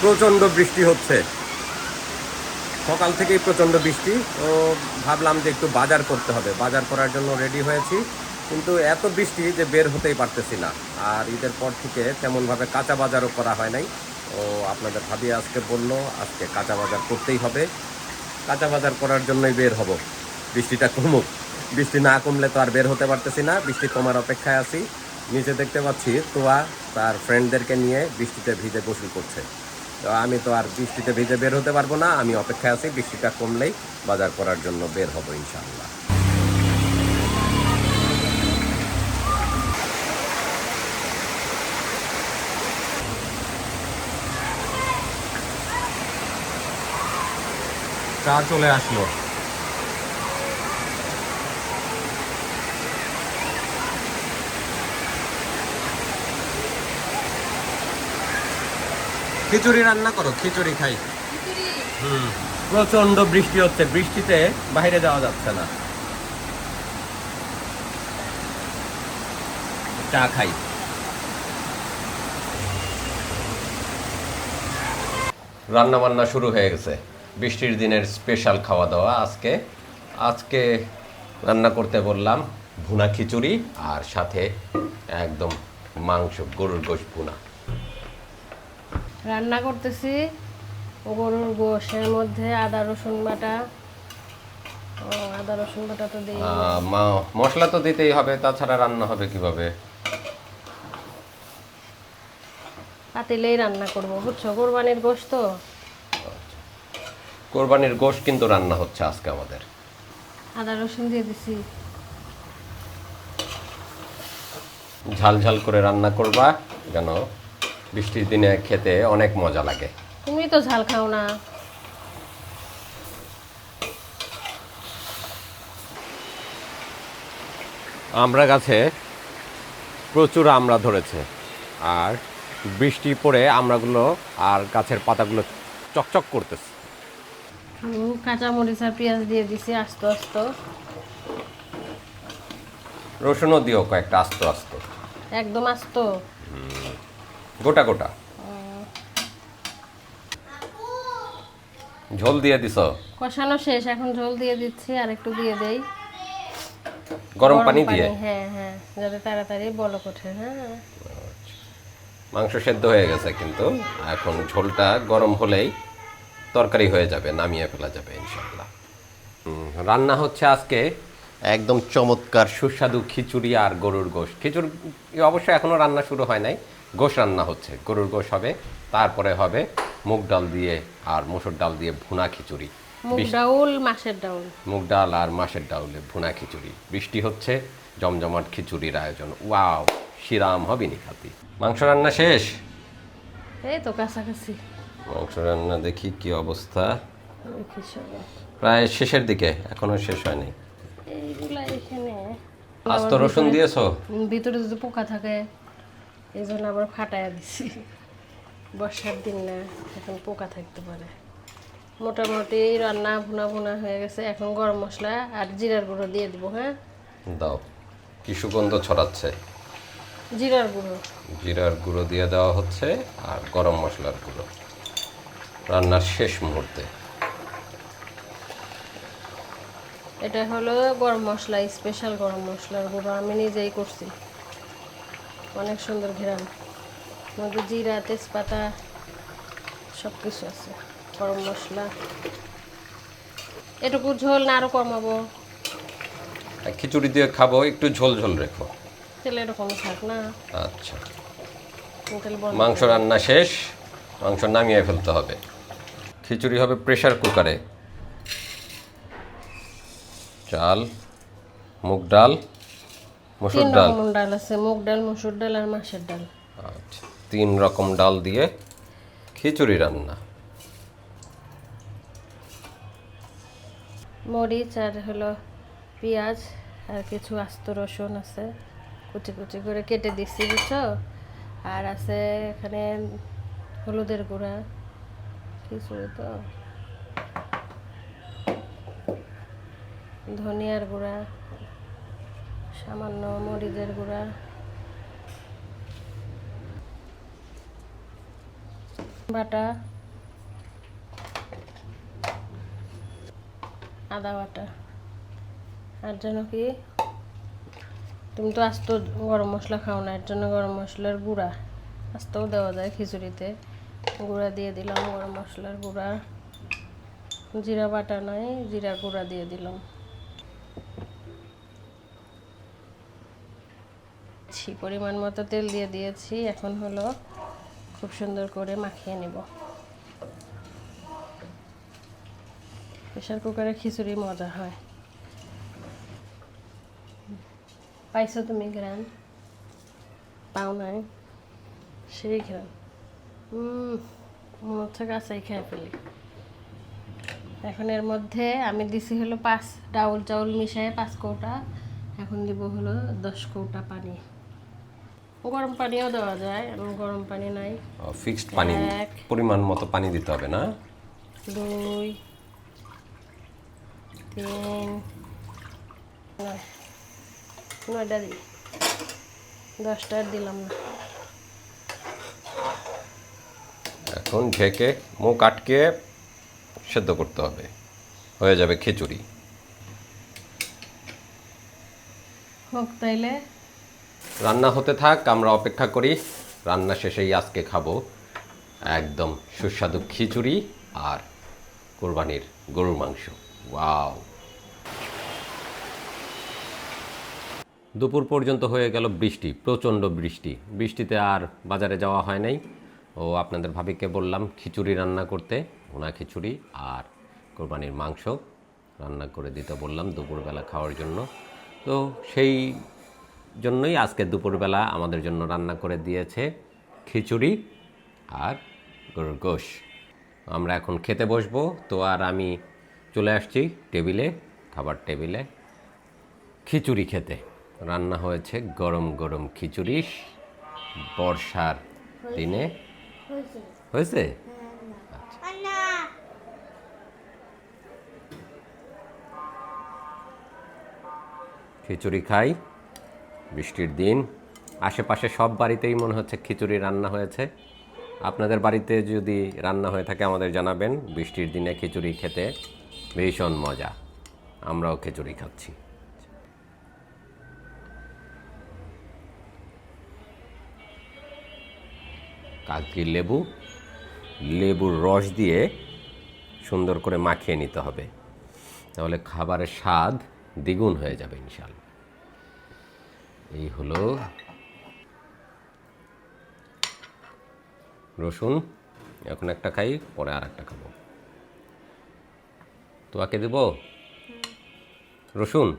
প্রচণ্ড বৃষ্টি হচ্ছে। সকাল থেকেই প্রচণ্ড বৃষ্টি। তো ভাবলাম যে একটু বাজার করতে হবে। বাজার করার জন্য রেডি হয়েছি। কিন্তু এত বৃষ্টি যে বের হতেই পারতেছি না। আর ঈদের পর থেকে তেমনভাবে কাঁচা বাজারও করা হয় নাই। ও আপনাদের ভাবি আজকে বলল, আজকে কাঁচা বাজার করতেই হবে। কাঁচা বাজার করার জন্যই বের হব। বৃষ্টিটা কমুক। বৃষ্টি না কমলে তো আর বের হতে পারতেছি না। বৃষ্টি কমার অপেক্ষায় আছি। নিচে দেখতে পাচ্ছি তোয়া তার ফ্রেন্ডদেরকে নিয়ে বৃষ্টিতে ভিজে গোসল করছে। তো আমি তো আর বৃষ্টিতে ভিজে বের হতে পারব না। আমি অপেক্ষায় আছি, বৃষ্টিটা কমলেই বাজার করার জন্য বের হব ইনশাল্লাহ চা চলে আসলো। খিচুড়ি রান্না করো খিচুড়ি খাই। হুম। প্রচণ্ড বৃষ্টি হচ্ছে বৃষ্টিতে বাইরে যাওয়া যাচ্ছে না। চা খাই। রান্না বান্না শুরু হয়ে গেছে। বৃষ্টির দিনের স্পেশাল খাওয়া দাওয়া আজকে। আজকে রান্না করতে বললাম ভুনা খিচুড়ি আর সাথে একদম মাংস গরুর গোশ ভুনা। রান্না করতেছি। গরুর গোশের মধ্যে আদা রসুন বাটা। আদা রসুন বাটা তো দিই। মশলা তো দিতেই হবে তাছাড়া রান্না হবে কীভাবে? পাতিলেই রান্না করব বুঝছ? কোরবানির গোশ তো। কোরবানির গোশ কিন্তু রান্না হচ্ছে আজকে আমাদের। আদা রসুন দিয়ে দিছি। ঝাল ঝাল করে রান্না করবা যেন বৃষ্টির দিনে খেতে অনেক মজা লাগে। তুমি তো ঝাল খাও না। আমরা গাছে প্রচুর আমড়া ধরেছে আর বৃষ্টি পড়ে আমড়াগুলো আর গাছের পাতাগুলো চকচক করতেছে। কাঁচা মরিচ আর পেঁয়াজ দিয়ে দিছি আস্তে আস্তে। রসুনও দিও কয়েকটা আস্ত আস্ত। একদম আস্ত। গোটা গোটা। ঝোল দিয়ে দিছ? কষানো শেষ এখন ঝোল দিয়ে দিচ্ছি আর একটু দিয়ে দেই। গরম পানি দিয়ে? হ্যাঁ হ্যাঁ যাতে তাড়াতাড়ি বলক ওঠে হ্যাঁ। মাংস সেদ্ধ হয়ে গেছে কিন্তু এখন ঝোলটা গরম হলেই তরকারি হয়ে যাবে নামিয়ে ফেলা যাবে ইনশাল্লাহ রান্না হচ্ছে আজকে একদম চমৎকার সুস্বাদু খিচুড়ি আর গরুর গোশ। খিচুড়ি অবশ্যই এখনও রান্না শুরু হয় নাই। গোশ রান্না হচ্ছে গরুর গোশ হবে তারপরে হবে মুগ ডাল দিয়ে আর মসুর ডাল দিয়ে ভুনা খিচুড়ি। মুগ ডাউল মাছের ডাউল। মুগ ডাল আর মাছের ডাউলে ভুনা খিচুড়ি। বৃষ্টি হচ্ছে জমজমাট খিচুড়ির আয়োজন। ওয়াও শিরাম হবে নিখাতি। মাংস রান্না শেষ? এই তো কাছাকাছি। মাংস রান্না দেখি কি অবস্থা। প্রায় শেষের দিকে এখনও শেষ হয়নি। আস্ত রসুন দিয়েছ? ভিতরে যদি পোকা থাকে এই জন্য আবার ফাটাইয়া দিছি। বর্ষার দিন না এখন পোকা থাকতে পারে। মোটামুটি রান্না ভুনা ভুনা হয়ে গেছে এখন গরম মশলা আর জিরার গুঁড়ো দিয়ে দিব হ্যাঁ? দাও কি সুগন্ধ ছড়াচ্ছে? জিরার গুঁড়ো। জিরার গুঁড়ো দিয়ে দেওয়া হচ্ছে আর গরম মশলার গুঁড়ো। রান্নার শেষ মুহূর্তে। এটা হলো গরম মশলা স্পেশাল গরম মশলার গুঁড়ো আমি নিজেই করছি। অনেক সুন্দর ঘেরান। মধ্যে জিরা তেজপাতা সব কিছু আছে। গরম মশলা। এটুকু ঝোল না আরও কমাবো। আর খিচুড়ি দিয়ে খাব একটু ঝোল ঝোল রেখো। তাহলে এরকম থাক না। আচ্ছা। তাহলে মাংস রান্না শেষ মাংস নামিয়ে ফেলতে হবে। খিচুড়ি হবে প্রেশার কুকারে চাল মুগ ডাল মসুর ডাল। ডাল আছে মুগ ডাল মসুর ডাল আর মাছের ডাল। আচ্ছা তিন রকম ডাল দিয়ে খিচুড়ি রান্না। মরিচ আর হলো পেঁয়াজ আর কিছু আস্ত রসুন আছে কুচি কুচি করে কেটে দিচ্ছি বুঝছ? আর আছে এখানে হলুদের গুঁড়া খিচুড়ি তো। ধনিয়ার গুঁড়া, সামান্য মরিচের গুঁড়া। বাটা। আদা বাটা। আর যেন কি, তুমি তো আস্ত গরম মশলা খাও না, এর জন্য গরম মশলার গুঁড়া। আস্তেও দেওয়া যায় খিচুড়িতে। গুঁড়া দিয়ে দিলাম গরম মশলার গুঁড়া। জিরা বাটা নয়, জিরা গুঁড়া দিয়ে দিলাম। ছি, পরিমাণ মতো তেল দিয়ে দিয়েছি। এখন হলো খুব সুন্দর করে মাখিয়ে নেব। প্রেশার কুকারে খিচুড়ি মজা হয়। পাইছো তুমি গ্রান পাও নাই? সেই হুম মনে হচ্ছে কাঁচাই খেয়ে ফেলি। এখন এর মধ্যে আমি দিছি হলো পাঁচ ডাউল চাউল মিশিয়ে পাঁচ কৌটা। এখন দিব হলো দশ কৌটা পানি। গরম পানিও দেওয়া যায় আমি গরম পানি নাই। ফিক্সড পানি এক। পরিমাণ মতো পানি দিতে হবে না? দুই তিন নয় নয়টা দিই। দশটা দিলাম না। এখন ঢেকে মুখ আটকে সেদ্ধ করতে হবে। হয়ে যাবে খিচুড়ি। হোক তাইলে। রান্না হতে থাক, আমরা অপেক্ষা করি। রান্না শেষেই আজকে খাব একদম সুস্বাদু খিচুড়ি আর কোরবানির গরুর মাংস। ওয়াও! দুপুর পর্যন্ত হয়ে গেল বৃষ্টি, প্রচণ্ড বৃষ্টি। বৃষ্টিতে আর বাজারে যাওয়া হয় নাই। ও আপনাদের ভাবিকে বললাম, খিচুড়ি রান্না করতে, ভুনা খিচুড়ি আর কোরবানির মাংস রান্না করে দিতে বললাম দুপুরবেলা খাওয়ার জন্য। তো সেই জন্যই আজকে দুপুরবেলা আমাদের জন্য রান্না করে দিয়েছে খিচুড়ি আর গরুর গোশ। আমরা এখন খেতে বসবো। তো আর আমি চলে আসছি টেবিলে খাবার টেবিলে। খিচুড়ি খেতে। রান্না হয়েছে গরম গরম খিচুড়ি। বর্ষার দিনে। হয়েছে। খিচুড়ি খাই। বৃষ্টির দিন, আশেপাশে সব বাড়িতেই মনে হচ্ছে খিচুড়ি রান্না হয়েছে। আপনাদের বাড়িতে যদি রান্না হয়ে থাকে আমাদের জানাবেন, বৃষ্টির দিনে খিচুড়ি খেতে ভীষণ মজা। আমরাও খিচুড়ি খাচ্ছি। কাকি লেবু, লেবুর রস দিয়ে সুন্দর করে মাখিয়ে নিতে হবে। তাহলে খাবারের স্বাদ দ্বিগুণ হয়ে যাবে ইনশাল্লাহ এই হলো রসুন এখন একটা খাই পরে আর একটা খাব। তোয়াকে দেব? রসুন?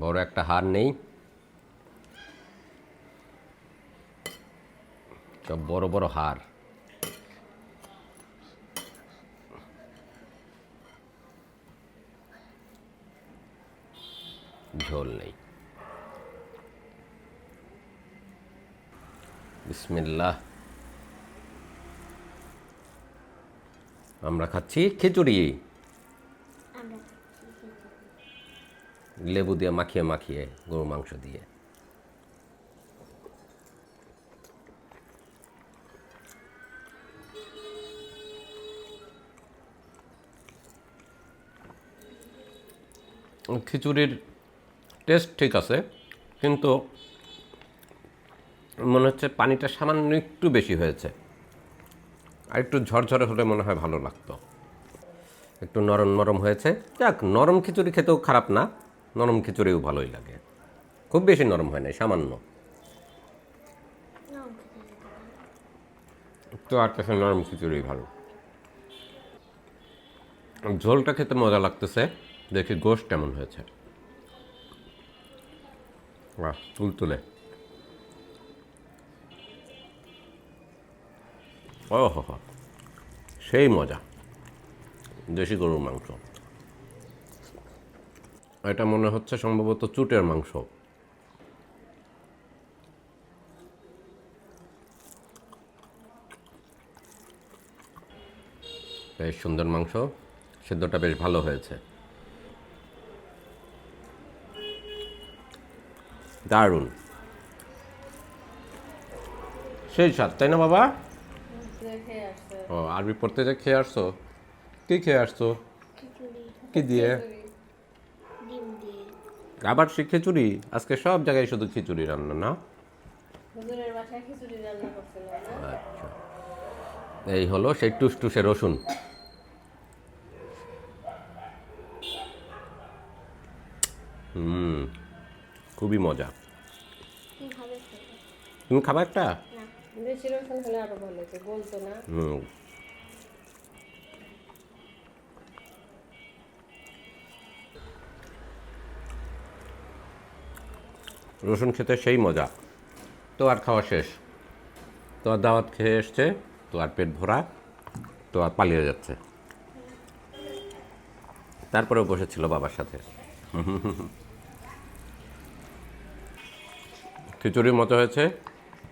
বড় একটা হার নেই। সব বড় বড় হার ঝোল নেই। বিসমিল্লাহ। আমরা খাচ্ছি খিচুড়ি। লেবু দিয়ে মাখিয়ে মাখিয়ে গরু মাংস দিয়ে। খিচুড়ির টেস্ট ঠিক আছে, কিন্তু মনে হচ্ছে পানিটা সামান্য একটু বেশি হয়েছে। আর একটু ঝরঝরে হলে মনে হয় ভালো লাগতো। একটু নরম নরম হয়েছে। যাক, নরম খিচুড়ি খেতেও খারাপ না, নরম খিচুড়িও ভালোই লাগে। খুব বেশি নরম হয় না সামান্য। তো আর কাছে নরম খিচুড়ি ভালো। ঝোলটা খেতে মজা লাগতেছে, দেখি গোশ কেমন হয়েছে। বাহ তুলতুলে ও হো হো সেই মজা দেশি গরুর মাংস এটা মনে হচ্ছে সম্ভবত চুটের মাংস বেশ সুন্দর মাংস সেদ্ধটা বেশ ভালো হয়েছে দারুণ। সেই স্বাদ, তাই না বাবা? ও আরবি পড়তে যে খেয়ে আসছো? কি খেয়ে আসছো? কি দিয়ে? আবার সে খিচুড়ি? আজকে সব জায়গায় শুধু খিচুড়ি রান্না, না? আচ্ছা। এই হলো সেই টুসটুসে রসুন। হুম, খুবই মজা? তুমি খাবা একটা? বেশি রসুন হলে আরও ভালো হতো বলতো না। হুম। রসুন খেতে সেই মজা। তো আর খাওয়া শেষ। তো আর দাওয়াত খেয়ে এসছে তো আর পেট ভরা তো আর পালিয়ে যাচ্ছে। তারপরেও বসেছিল বাবার সাথে। খিচুড়ির মতো হয়েছে।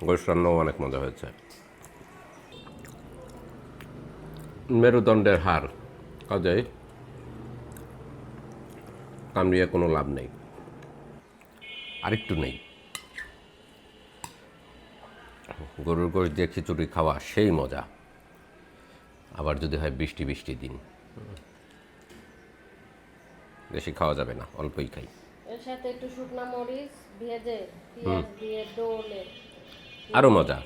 গোশ রান্নাও অনেক মজা হয়েছে। মেরুদণ্ডের হার কাজেই কামড়িয়ে কোনো লাভ নেই। আরেকটু নেই। গরুর গোশ দিয়ে খিচুড়ি খাওয়া সেই মজা। আবার যদি হয় বৃষ্টি বৃষ্টি দিন। বেশি খাওয়া যাবে না অল্পই খাই। এর সাথে একটু শুকনা মরিচ ভেজে পেঁয়াজ দিয়ে ডোলে। আরও মজা।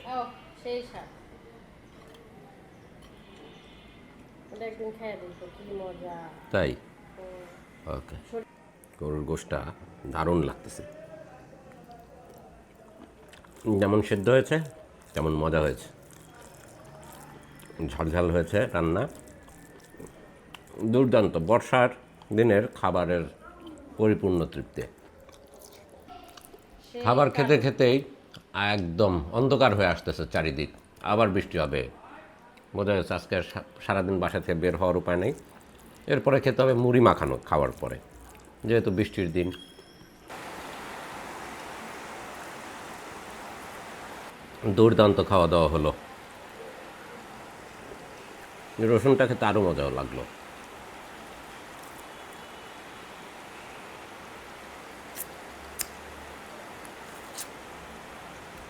তাই? ওকে। গরুর গোশটা দারুণ লাগতেছে। যেমন সেদ্ধ হয়েছে তেমন মজা হয়েছে। ঝালঝাল হয়েছে রান্না। দুর্দান্ত বর্ষার দিনের খাবারের পরিপূর্ণ তৃপ্তি। খাবার খেতে খেতেই একদম অন্ধকার হয়ে আসতেছে চারিদিক। আবার বৃষ্টি হবে। বোঝা যাচ্ছে আজকে সারাদিন বাসা থেকে বের হওয়ার উপায় নেই। এরপরে খেতে হবে মুড়ি মাখানো খাওয়ার পরে। যেহেতু বৃষ্টির দিন। দুর্দান্ত খাওয়া দাওয়া হলো। রসুনটা খেতে আরও মজাও লাগল।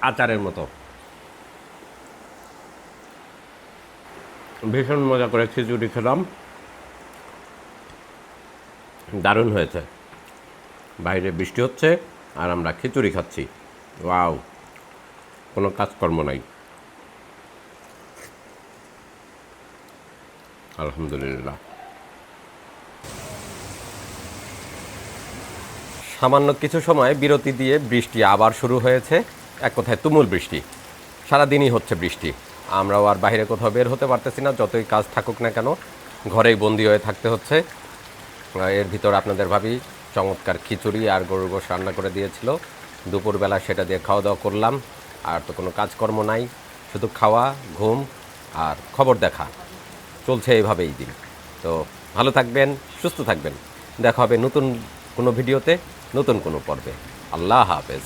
আচারের মতো। ভীষণ মজা করে খিচুড়ি খেলাম। দারুণ হয়েছে। বাইরে বৃষ্টি হচ্ছে আর আমরা খিচুড়ি খাচ্ছি। ওয়াও, কোনো কাজকর্ম নাই। আলহামদুলিল্লাহ। সামান্য কিছু সময় বিরতি দিয়ে বৃষ্টি আবার শুরু হয়েছে। এক কথায় তুমুল বৃষ্টি। সারাদিনই হচ্ছে বৃষ্টি। আমরাও আর বাইরে কোথাও বের হতে পারতেছি না, যতই কাজ থাকুক না কেন। ঘরেই বন্দি হয়ে থাকতে হচ্ছে। এর ভিতর আপনাদের ভাবি চমৎকার খিচুড়ি আর গরুর গোশ রান্না করে দিয়েছিল। দুপুরবেলা সেটা দিয়ে খাওয়া দাওয়া করলাম, আর তো কোনো কাজকর্ম নাই। শুধু খাওয়া, ঘুম আর খবর দেখা। চলছে এইভাবেই দিন। তো ভালো থাকবেন, সুস্থ থাকবেন। দেখা হবে নতুন কোনো ভিডিওতে, নতুন কোনো পর্বে। আল্লাহ হাফেজ।